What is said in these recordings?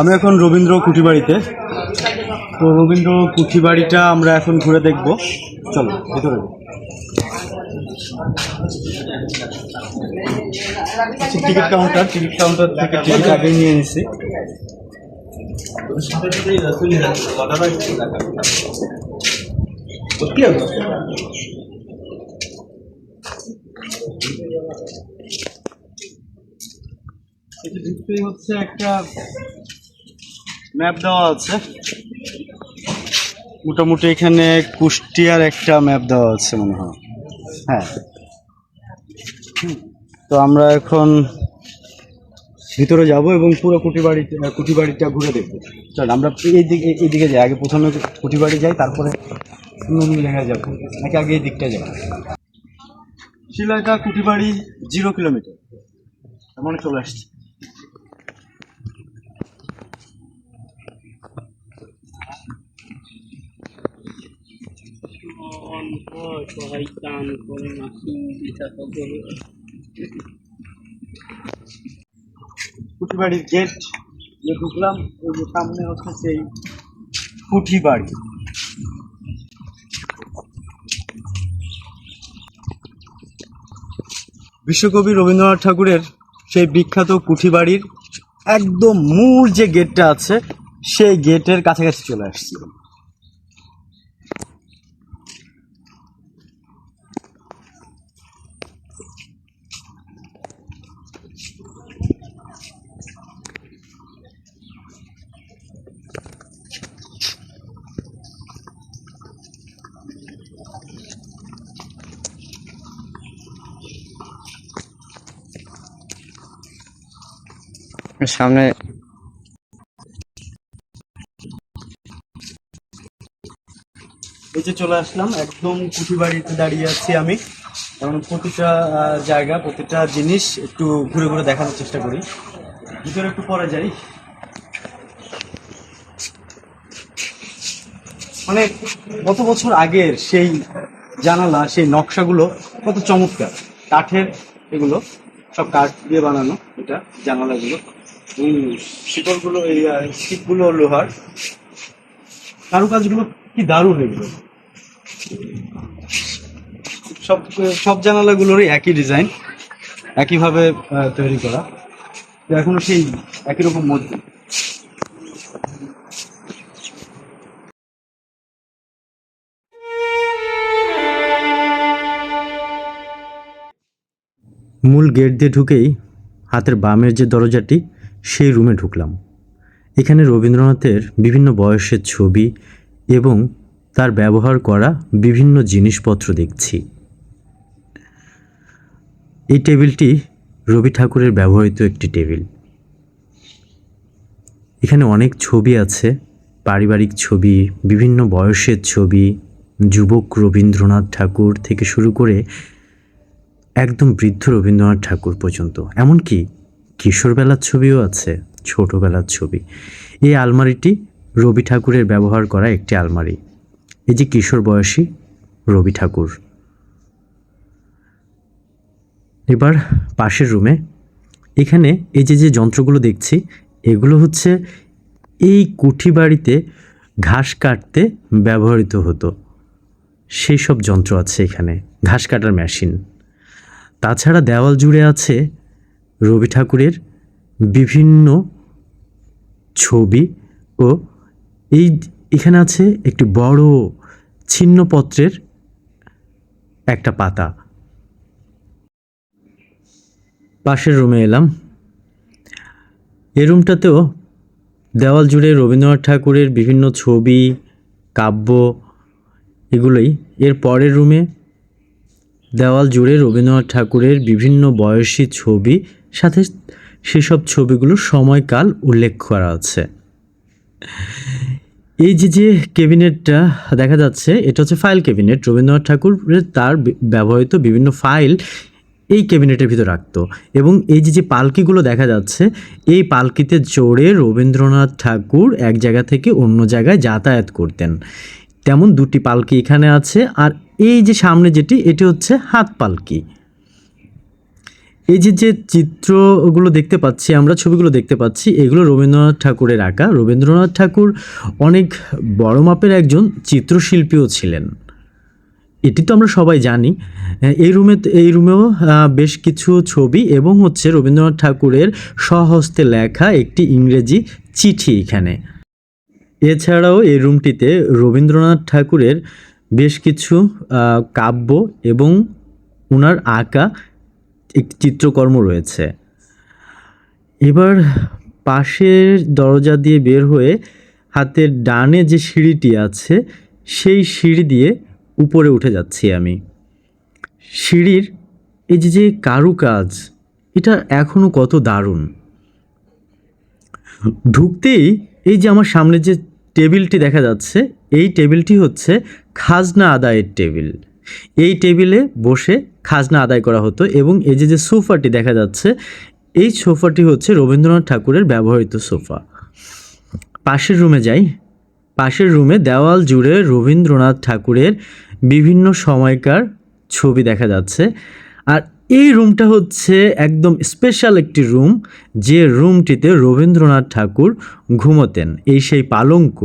আমি এখন রবীন্দ্র কুঠিবাড়িতে। তো রবীন্দ্র কুঠিবাড়িটা আমরা এখন ঘুরে দেখব। চলো, ভিতরে টিকিট কাউন্টার টিকিট কাউন্টার থেকে টিকিট আগে নিয়ে নিছি হচ্ছে একটা ম্যাপ দেওয়া আছে। মোটামুটি এখানে কুষ্টিয়ার একটা ম্যাপ দেওয়া আছে মনে হয়। হ্যাঁ। তো আমরা এখন ভিতরে যাব এবং পুরো কুটি বাড়ি কুটি বাড়িটা ঘুরে দেখব। চল, আমরা এই দিকে এই দিকে যাই। আগে প্রথমে কুটি বাড়ি যাই, তারপরে অন্য জায়গায় যাব। নাকি আগে এই দিকটা যাব? শিলাইটা কুটি বাড়ি জিরো কিলোমিটার। তার মানে চলে আসছে। গেট যে ঢুকলাম ওই যে সামনে হচ্ছে সেই বিশ্বকবি রবীন্দ্রনাথ ঠাকুরের সেই বিখ্যাত কুঠি বাড়ির একদম মূল যে গেটটা আছে, সেই গেটের কাছাকাছি চলে আসছি। সামনে। এই যে চলে আসলাম, একদম কুঠি বাড়িতে দাঁড়িয়ে আছি আমি। কারণ প্রতিটা জায়গা, প্রতিটা জিনিস একটু ঘুরে ঘুরে দেখানোর চেষ্টা করি। ভিতরে একটু পরে যাই। মানে কত বছর আগের সেই জানালা, সেই নকশাগুলো কত চমৎকার। কাঠের এগুলো, সব কাঠ দিয়ে বানানো এটা জানালাগুলো। শিকড়গুলো এই শিকগুলো লোহার। কারুকাজগুলো কি দারুণ এগুলো? সব সব জানালাগুলোরই একই ডিজাইন একইভাবে আহ, তৈরি করা। তো এখনও সেই একই রকম মজবুত মূল গেট দিয়ে ঢুকেই হাতের বামের যে দরজাটি সেই রুমে ঢুকলাম। এখানে রবীন্দ্রনাথের বিভিন্ন বয়সের ছবি এবং তার ব্যবহার করা বিভিন্ন জিনিসপত্র দেখছি। এই টেবিলটি রবি ঠাকুরের ব্যবহৃত একটি টেবিল। এখানে অনেক ছবি আছে, পারিবারিক ছবি, বিভিন্ন বয়সের ছবি, যুবক রবীন্দ্রনাথ ঠাকুর থেকে শুরু করে একদম বৃদ্ধ রবীন্দ্রনাথ ঠাকুর পর্যন্ত। এমনকি কিশোরবেলার ছবিও আছে, ছোটবেলার ছবি। এই আলমারিটি রবি ঠাকুরের ব্যবহার করা একটি আলমারি। এই যে কিশোর বয়সী রবি ঠাকুর। এবার পাশের রুমে, এখানে এই যে যে যন্ত্রগুলো দেখছি, এগুলো হচ্ছে এই কুঠি বাড়িতে ঘাস কাটতে ব্যবহৃত হতো। সেই সব যন্ত্র আছে এখানে, ঘাস কাটার মেশিন। তাছাড়া দেওয়াল জুড়ে আছে রবি ঠাকুরের বিভিন্ন ছবি ও এই এখানে আছে একটি বড় ছিন্নপত্রের একটা পাতা। পাশের রুমে এলাম। এই রুমটাতেও দেওয়াল জুড়ে রবীন্দ্রনাথ ঠাকুরের বিভিন্ন ছবি, কাব্য এগুলোই। এর পরের রুমে দেওয়াল জুড়ে রবীন্দ্রনাথ ঠাকুরের বিভিন্ন বয়সী ছবি সাথে সেসব ছবিগুলোর সময়কাল উল্লেখ করা আছে। এই যে যে ক্যাবিনেটটা দেখা যাচ্ছে, এটা হচ্ছে ফাইল ক্যাবিনেট। রবীন্দ্রনাথ ঠাকুরের তার ব্যবহৃত বিভিন্ন ফাইল এই ক্যাবিনেটের ভিতর রাখতো। এবং এই যে যে পালকিগুলো দেখা যাচ্ছে, এই পালকিতে চড়ে রবীন্দ্রনাথ ঠাকুর এক জায়গা থেকে অন্য জায়গায় যাতায়াত করতেন। তেমন দুটি পালকি এখানে আছে। আর এই যে সামনে যেটি, এটি হচ্ছে হাত পালকি। এই যে যে চিত্রগুলো দেখতে পাচ্ছি, আমরা ছবিগুলো দেখতে পাচ্ছি, এগুলো রবীন্দ্রনাথ ঠাকুরের আঁকা। রবীন্দ্রনাথ ঠাকুর অনেক বড় মাপের একজন চিত্রশিল্পীও ছিলেন। এটি তো আমরা সবাই জানি। এই রুমে, এই রুমেও বেশ কিছু ছবি এবং হচ্ছে রবীন্দ্রনাথ ঠাকুরের স্বহস্তে লেখা একটি ইংরেজি চিঠি এখানে। এছাড়াও এই রুমটিতে রবীন্দ্রনাথ ঠাকুরের বেশ কিছু কাব্য এবং ওনার আঁকা একটি চিত্রকর্ম রয়েছে। এবার পাশের দরজা দিয়ে বের হয়ে হাতের ডানে যে সিঁড়িটি আছে, সেই সিঁড়ি দিয়ে উপরে উঠে যাচ্ছি আমি। সিঁড়ির এই যে যে কারুকাজ, এটা এখনও কত দারুণ। ঢুকতেই এই যে আমার সামনে যে টেবিলটি দেখা যাচ্ছে, এই টেবিলটি হচ্ছে খাজনা আদায়ের টেবিল। এই টেবিলে বসে খাজনা আদায় করা হতো এবং এই যে যে সোফাটি দেখা যাচ্ছে, এই সোফাটি হচ্ছে রবীন্দ্রনাথ ঠাকুরের ব্যবহৃত সোফা। পাশের রুমে যাই, পাশের রুমে দেওয়াল জুড়ে রবীন্দ্রনাথ ঠাকুরের বিভিন্ন সময়কার ছবি দেখা যাচ্ছে। আর এই রুমটা হচ্ছে একদম স্পেশাল একটি রুম যে রুমটিতে রবীন্দ্রনাথ ঠাকুর ঘুমোতেন, এই সেই পালঙ্ক।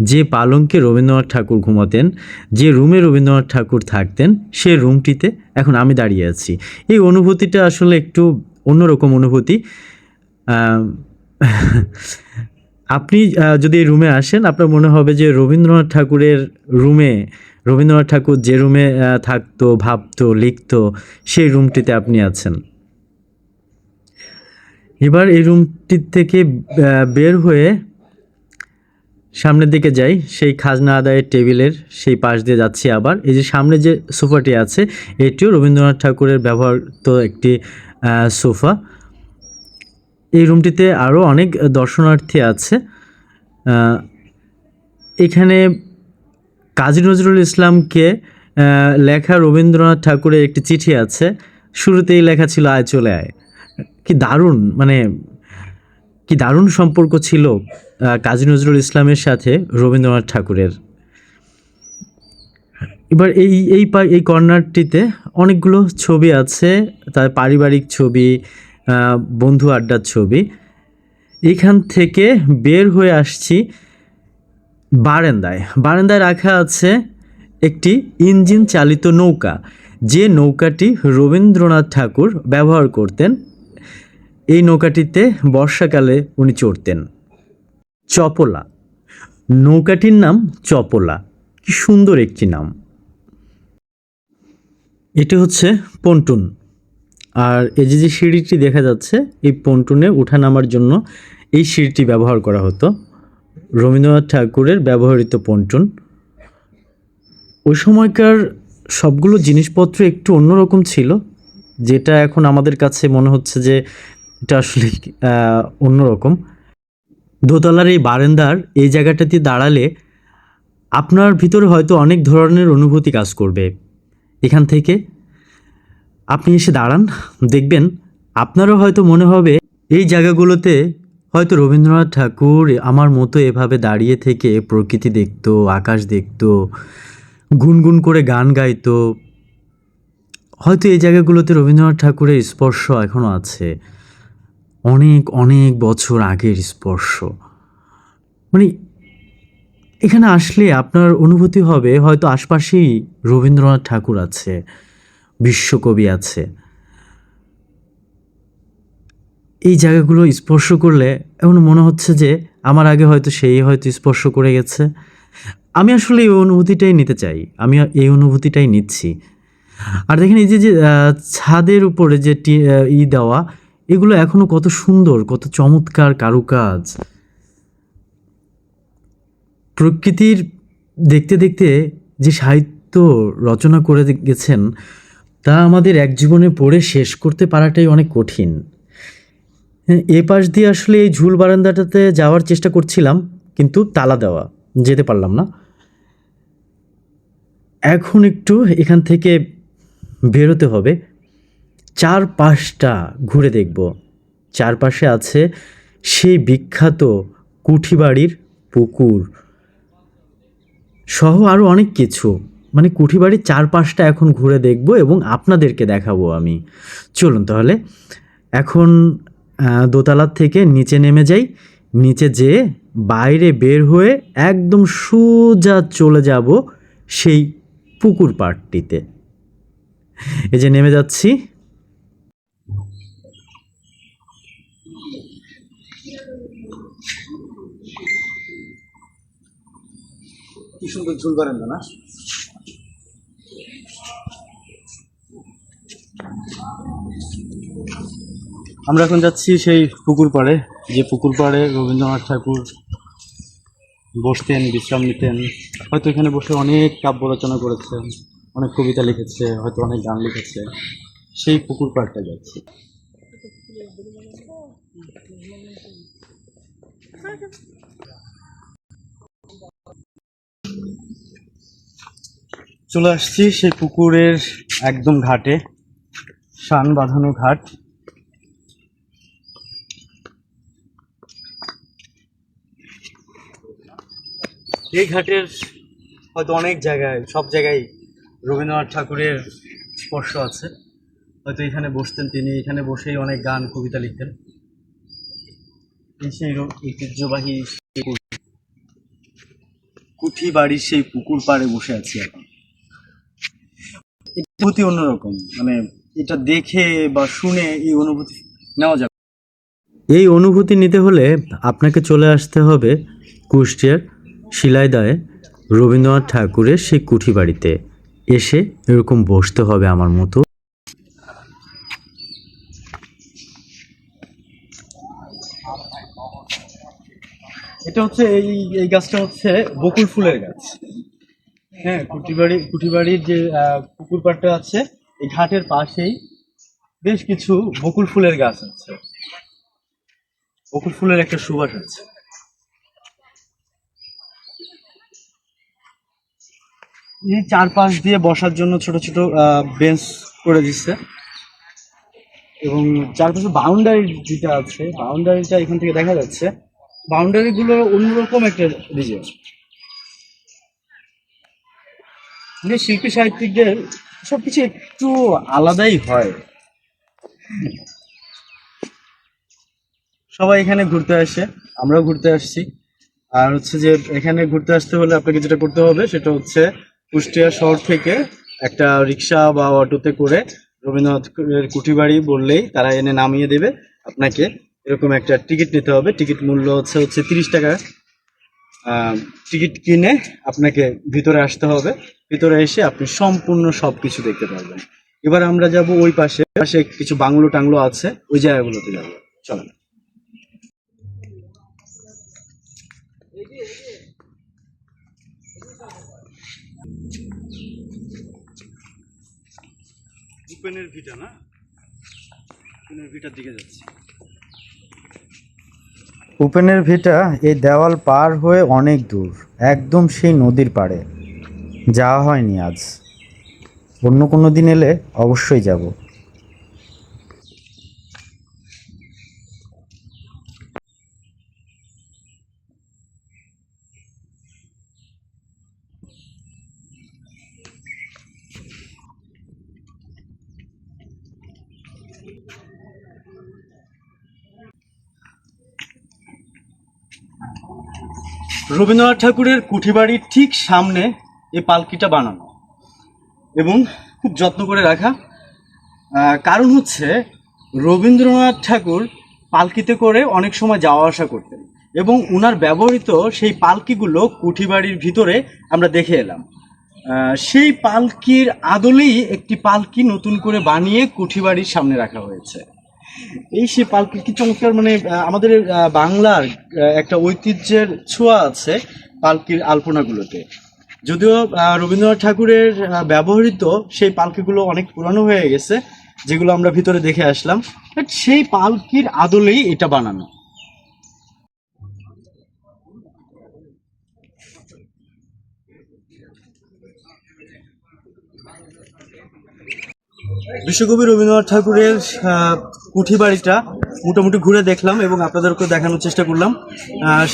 যে পালঙ্কে রবীন্দ্রনাথ ঠাকুর ঘুমোতেন, যে রুমে রবীন্দ্রনাথ ঠাকুর থাকতেন, সে রুমটিতে এখন আমি দাঁড়িয়ে আছি। এই অনুভূতিটা আসলে একটু অন্যরকম অনুভূতি। আপনি যদি এই রুমে আসেন, আপনার মনে হবে যে রবীন্দ্রনাথ ঠাকুরের রুমে, রবীন্দ্রনাথ ঠাকুর যে রুমে থাকতো, ভাবতো, লিখতো, সেই রুমটিতে আপনি আছেন। এবার এই রুমটির থেকে বের হয়ে সামনের দিকে যাই। সেই খাজনা আদায়ের টেবিলের সেই পাশ দিয়ে যাচ্ছি আবার। এই যে সামনে যে সোফাটি আছে, এটিও রবীন্দ্রনাথ ঠাকুরের ব্যবহৃত একটি সোফা। এই রুমটিতে আরও অনেক দর্শনার্থী আছে। এখানে কাজী নজরুল ইসলামকে লেখা রবীন্দ্রনাথ ঠাকুরের একটি চিঠি আছে। শুরুতেই লেখা ছিল, আয় চলে আয়। কি দারুণ মানে কি দারুণ সম্পর্ক ছিল কাজী নজরুল ইসলামের সাথে রবীন্দ্রনাথ ঠাকুরের। এবার এই এই এই কর্নারটিতে অনেকগুলো ছবি আছে, তার পারিবারিক ছবি বন্ধু আড্ডার ছবি। এখান থেকে বের হয়ে আসছি বারান্দায়। বারান্দায় রাখা আছে একটি ইঞ্জিন চালিত নৌকা। যে নৌকাটি রবীন্দ্রনাথ ঠাকুর ব্যবহার করতেন, এই নৌকাটিতে বর্ষাকালে উনি চড়তেন। চপলা। নৌকাটির নাম চপলা। কি সুন্দর একটি নাম। এটি হচ্ছে পন্টুন। আর এই যে যে সিঁড়িটি দেখা যাচ্ছে, এই পন্টুনে ওঠা নামার জন্য এই সিঁড়িটি ব্যবহার করা হতো। রবীন্দ্রনাথ ঠাকুরের ব্যবহৃত পন্টুন। ওই সময়কার সবগুলো জিনিসপত্র একটু অন্যরকম ছিল, যেটা এখন আমাদের কাছে মনে হচ্ছে যে এটা আসলে অন্যরকম। দোতলার এই বারান্দার এই জায়গাটাতে দাঁড়ালে আপনার ভিতরে হয়তো অনেক ধরনের অনুভূতি কাজ করবে। এখান থেকে আপনি এসে দাঁড়ান, দেখবেন আপনারও হয়তো মনে হবে, এই জায়গাগুলোতে হয়তো রবীন্দ্রনাথ ঠাকুর আমার মতো এভাবে দাঁড়িয়ে থেকে প্রকৃতি দেখতো, আকাশ দেখতো, গুনগুন করে গান গাইতো। হয়তো এই জায়গাগুলোতে রবীন্দ্রনাথ ঠাকুরের স্পর্শ এখনও আছে। অনেক অনেক বছর আগের স্পর্শ। মানে এখানে আসলে আপনার অনুভূতি হবে, হয়তো আশপাশেই রবীন্দ্রনাথ ঠাকুর আছে। বিশ্বকবি আছে। এই জায়গাগুলো স্পর্শ করলে এমন মনে হচ্ছে যে আমার আগে হয়তো সেই হয়তো স্পর্শ করে গেছে। আমি আসলে এই অনুভূতিটাই নিতে চাই। আমি এই অনুভূতিটাই নিচ্ছি। আর দেখেন এই যে যে ছাদের উপরে যে টি- ই দেওয়া, এগুলো এখনও কত সুন্দর, কত চমৎকার কারুকাজ। প্রকৃতির দেখতে দেখতে যে সাহিত্য রচনা করে গেছেন তা আমাদের এক জীবনে পড়ে শেষ করতে পারাটাই অনেক কঠিন। এ পাশ দিয়ে আসলে এই ঝুল বারান্দাটাতে যাওয়ার চেষ্টা করছিলাম, কিন্তু তালা দেওয়া, যেতে পারলাম না। এখন একটু এখান থেকে বেরোতে হবে। চার পাশটা ঘুরে দেখব। চারপাশে আছে সেই বিখ্যাত কুঠিবাড়ির পুকুর। সহ আরও অনেক কিছু। মানে কুঠি বাড়ির চারপাশটা এখন ঘুরে দেখব এবং আপনাদেরকে দেখাবো আমি। চলুন তাহলে, এখন দোতলার থেকে নিচে নেমে যাই। নিচে যেয়ে বাইরে বের হয়ে একদম সোজা চলে যাব সেই পুকুর পাড়টিতে। এই যে নেমে যাচ্ছি। কি সুন্দর ঝুল না? আমরা এখন যাচ্ছি সেই পুকুর পাড়ে, যে পুকুর পাড়ে রবীন্দ্রনাথ ঠাকুর বসতেন, বিশ্রাম নিতেন। হয়তো এখানে বসে অনেক কাব্য রচনা করেছেন, অনেক কবিতা লিখেছে, হয়তো অনেক গান লিখেছে। সেই পুকুর পাড়টা যাচ্ছি। চলে আসছি সেই পুকুরের একদম ঘাটে, শান বাঁধানো ঘাট। এই ঘাটের হয়তো অনেক জায়গায়, সব জায়গায় রবীন্দ্রনাথ ঠাকুরের স্পর্শ আছে। হয়তো এখানে বসতেন তিনি, এখানে বসেই অনেক গান, কবিতা লিখতেন। সেই ঐতিহ্যবাহী কুঠি বাড়ির সেই পুকুর পাড়ে বসে আছি এখন। অনুভূতি অন্যরকম মানে এটা দেখে বা শুনে এই অনুভূতি নেওয়া যাবে। এই অনুভূতি নিতে হলে আপনাকে চলে আসতে হবে কুষ্টিয়ার শিলাইদায় রবীন্দ্রনাথ ঠাকুরের সেই কুঠি বাড়িতে এসে এরকম বসতে হবে আমার মতো। এটা হচ্ছে এই এই গাছটা হচ্ছে বকুল ফুলের গাছ। হ্যাঁ কুটিবাড়ি কুটিবাড়ির যে পুকুর পাড়টা আছে, এই ঘাটের পাশেই বেশ কিছু বকুল ফুলের গাছ আছে। বকুল ফুলের একটা সুবাস আছে। এই চারপাশ দিয়ে বসার জন্য ছোট ছোট বেঞ্চ করে দিচ্ছে। এবং চারপাশে বাউন্ডারি যেটা আছে বাউন্ডারিটা এখান থেকে দেখা যাচ্ছে। বাউন্ডারি গুলো অন্যরকম একটা ডিজাইন যে শিল্পী সাহিত্যিকদের সবকিছু একটু আলাদাই হয়। সবাই এখানে ঘুরতে আসে, আমরাও ঘুরতে আসছি। আর হচ্ছে যে এখানে ঘুরতে আসতে হলে আপনাকে যেটা করতে হবে, সেটা হচ্ছে কুষ্টিয়া শহর থেকে একটা রিক্সা বা অটোতে করে রবীন্দ্রনাথের কুঠিবাড়ি বললেই তারা এনে নামিয়ে দেবে। আপনাকে এরকম একটা টিকিট নিতে হবে। টিকিট মূল্য হচ্ছে হচ্ছে তিরিশ টাকা। টিকিট কিনে আপনাকে ভিতরে আসতে হবে। ভিতরে এসে আপনি সম্পূর্ণ সব কিছু দেখতে পারবেন। এবার আমরা যাব ওই পাশে। পাশে কিছু বাংলো টাংলো আছে। ওই জায়গাগুলোতে যাব। চলেন। উপেনের ভিটা না? উপেনের ভিটার দিকে যাচ্ছি। উপেনের ভিটা এই দেওয়াল পার হয়ে অনেক দূর, একদম সেই নদীর পাড়ে। যাওয়া হয়নি আজ। অন্য কোনো দিন এলে অবশ্যই যাব। রবীন্দ্রনাথ ঠাকুরের কুঠিবাড়ির ঠিক সামনে এই পালকিটা বানানো এবং খুব যত্ন করে রাখা। কারণ হচ্ছে রবীন্দ্রনাথ ঠাকুর পালকিতে করে অনেক সময় যাওয়া আসা করতেন এবং উনার ব্যবহৃত সেই পালকিগুলো কুঠিবাড়ির ভিতরে আমরা দেখে এলাম। সেই পালকির আদলেই একটি পালকি নতুন করে বানিয়ে কুঠিবাড়ির সামনে রাখা হয়েছে। এই সে পালকি কি চমৎকার মানে আমাদের বাংলার একটা ঐতিহ্যের ছোঁয়া আছে পালকির আলপনাগুলোতে। যদিও রবীন্দ্রনাথ ঠাকুরের ব্যবহৃত সেই পালকিগুলো অনেক পুরানো হয়ে গেছে, যেগুলো আমরা ভিতরে দেখে আসলাম বাট সেই পালকির আদলেই এটা বানানো। বিশ্বকবি রবীন্দ্রনাথ ঠাকুরের কুঠি বাড়িটা মোটামুটি ঘুরে দেখলাম এবং আপনাদেরকে দেখানোর চেষ্টা করলাম।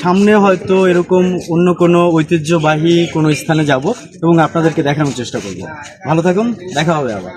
সামনে হয়তো এরকম অন্য কোনো ঐতিহ্যবাহী কোনো স্থানে যাব এবং আপনাদেরকে দেখানোর চেষ্টা করব। ভালো থাকুন, দেখা হবে আবার।